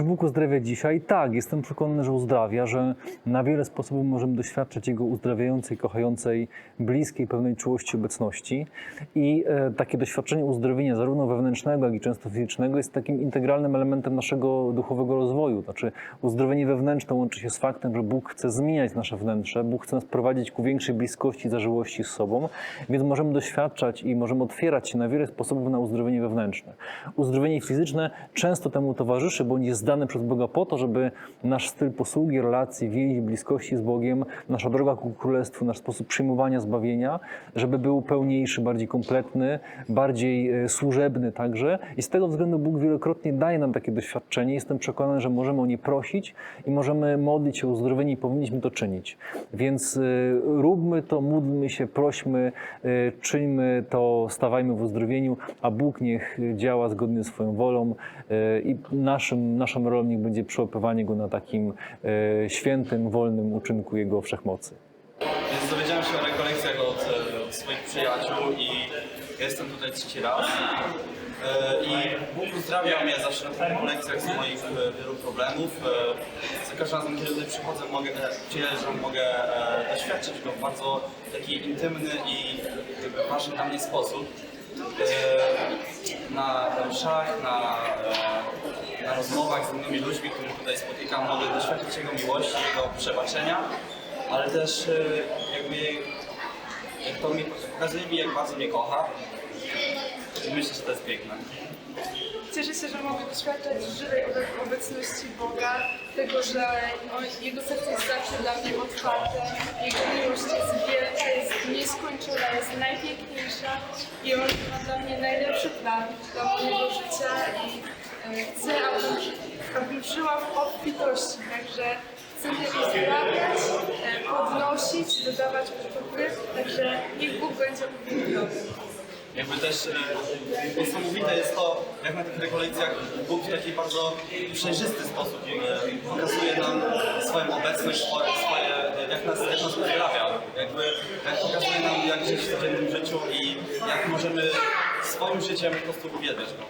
Czy Bóg uzdrawia dzisiaj? Tak, jestem przekonany, że uzdrawia, że na wiele sposobów możemy doświadczać Jego uzdrawiającej, kochającej, bliskiej, pełnej czułości obecności. I e, takie doświadczenie uzdrowienia, zarówno wewnętrznego, jak i często fizycznego, jest takim integralnym elementem naszego duchowego rozwoju. Znaczy, uzdrowienie wewnętrzne łączy się z faktem, że Bóg chce zmieniać nasze wnętrze, Bóg chce nas prowadzić ku większej bliskości, zażyłości z sobą, więc możemy doświadczać i możemy otwierać się na wiele sposobów na uzdrowienie wewnętrzne. Uzdrowienie fizyczne często temu towarzyszy, bądź jest dane przez Boga po to, żeby nasz styl posługi, relacji, więzi, bliskości z Bogiem, nasza droga ku Królestwu, nasz sposób przyjmowania zbawienia, żeby był pełniejszy, bardziej kompletny, bardziej e, służebny także. I z tego względu Bóg wielokrotnie daje nam takie doświadczenie. Jestem przekonany, że możemy o nie prosić i możemy modlić się o uzdrowienie i powinniśmy to czynić. Więc e, róbmy to, módlmy się, prośmy, e, czyńmy to, stawajmy w uzdrowieniu, a Bóg niech działa zgodnie z swoją wolą i naszym, naszą rolą niech będzie przełapywanie Go na takim e, świętym, wolnym uczynku Jego wszechmocy. Więc dowiedziałem się o rekolekcjach od, e, od swoich przyjaciół i jestem tutaj trzeci raz. E, I Bóg uzdrawia mnie zawsze na tych rekolekcjach z moich e, wielu problemów. E, Za każdym razem, kiedy tutaj przychodzę, mogę, e, przyjeżdżam, mogę e, doświadczyć go w bardzo taki intymny i ważny dla mnie sposób. E, Na, mszach, e, na rozmowach z innymi ludźmi, których tutaj spotykam, mogę doświadczyć Jego miłości, Jego przebaczenia ale też e, jakby jak to mi pokazuje mi, jak bardzo mnie kocha. I myślę, że to jest piękne. Cieszę się, że mogę doświadczać żywej obe- obecności Boga, tego, że Jego serce jest zawsze dla mnie otwarte, Jego miłość jest wielka, jest nieskończona, jest najpiękniejsza i On ma dla mnie najlepszy plan dla mojego życia i chcę, abym, abym żyła w obfitości, także chcę się uzdrawiać, e, podnosić, dodawać pokój, także niech Bóg będzie uwielbiony. Jakby też e, niesamowite jest to, jak na tych rekolekcjach Bóg w taki bardzo przejrzysty sposób e, pokazuje nam swoją obecność, swoje, jak nas, jak nas uzdrawia. Jakby jak pokazuje nam, jak żyć w codziennym życiu i jak możemy swoim życiem po prostu uwielbiać Go.